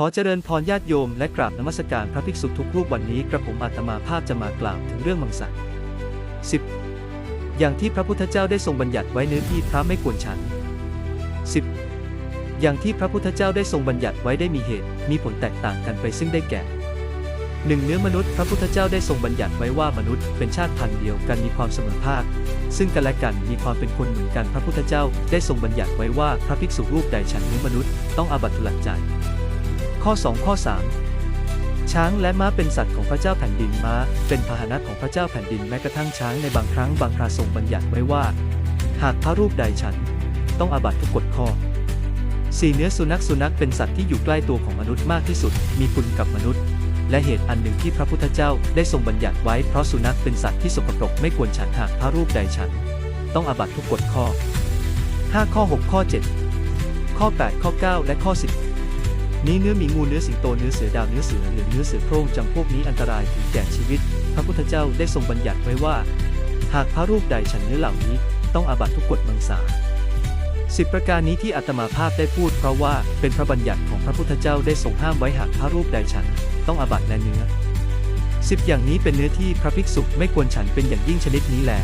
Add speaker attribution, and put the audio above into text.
Speaker 1: ขอเจริญพรญาติโยมและกราบนมัสการพระภิกษุทุกรูปวันนี้กระผมอาตมาภาพจะมากล่าวถึงเรื่องมังสะ 10. อย่างที่พระพุทธเจ้าได้ทรงบัญญัติไว้เนื้อที่พระไม่ควรฉัน 10. อย่างที่พระพุทธเจ้าได้ทรงบัญญัติไว้ได้มีเหตุ มีผลแตกต่างกันไปซึ่งได้แก่หนึ่งเนื้อมนุษย์พระพุทธเจ้าได้ทรงบัญญัติไว้ว่ามนุษย์เป็นชาติพันธุ์เดียวกันมีความเสมอภาค ซึ่งกันและกันมีความเป็นคนเหมือนกันพระพุทธเจ้าได้ทรงบัญญัติไว้ว่าพระภิกษุรูปใดฉันเนื้อมนุษย์ต้องอาบัติทุลักใจ ข้อ 2 ข้อ 3 ช้างและม้าเป็นสัตว์ของพระเจ้าแผ่นดินม้า เป็นพาหนะของพระเจ้าแผ่นดินแม้กระทั่งช้างในบางครั้งบางคราทรงบัญญัติไว้ว่า หากพระรูปใดฉัน ต้องอาบัติทุกกฎข้อ 4. เนื้อสุนัขสุนัขเป็นสัตว์ที่อยู่ใกล้ตัวของมนุษย์มากที่สุด มีคุณกับมนุษย์ และเหตุอันหนึ่งที่พระพุทธเจ้าได้ทรงบัญญัติไว้เพราะสุนัขเป็นสัตว์ที่สกปรกไม่ควรฉันหากพระรูปใดฉัน ต้องอาบัติทุกกฎข้อ 5 ข้อ 6 ข้อ 7 ข้อ 8 ข้อ 9 และข้อ 10 นี้เนื้อหมีงูเนื้อสิงโตเนื้อเสือดาวเนื้อเสือหรือเนื้อเสือโคร่งจำพวกนี้อันตรายถึงแก่ชีวิต พระพุทธเจ้าได้ทรงบัญญัติไว้ว่า หากพระรูปใดฉันเนื้อเหล่านี้ ต้องอาบัตทุกกฎมังสาสิบประการนี้ที่อาตมาภาพได้พูดเพราะว่าเป็นพระบัญญัติของพระพุทธเจ้าได้ทรงห้ามไว้หากพระรูปใดฉัน ต้องอาบัตและเนื้อสิบอย่างนี้เป็นเนื้อที่พระภิกษุไม่ควรฉันเป็นอย่างยิ่งชนิดนี้แหละ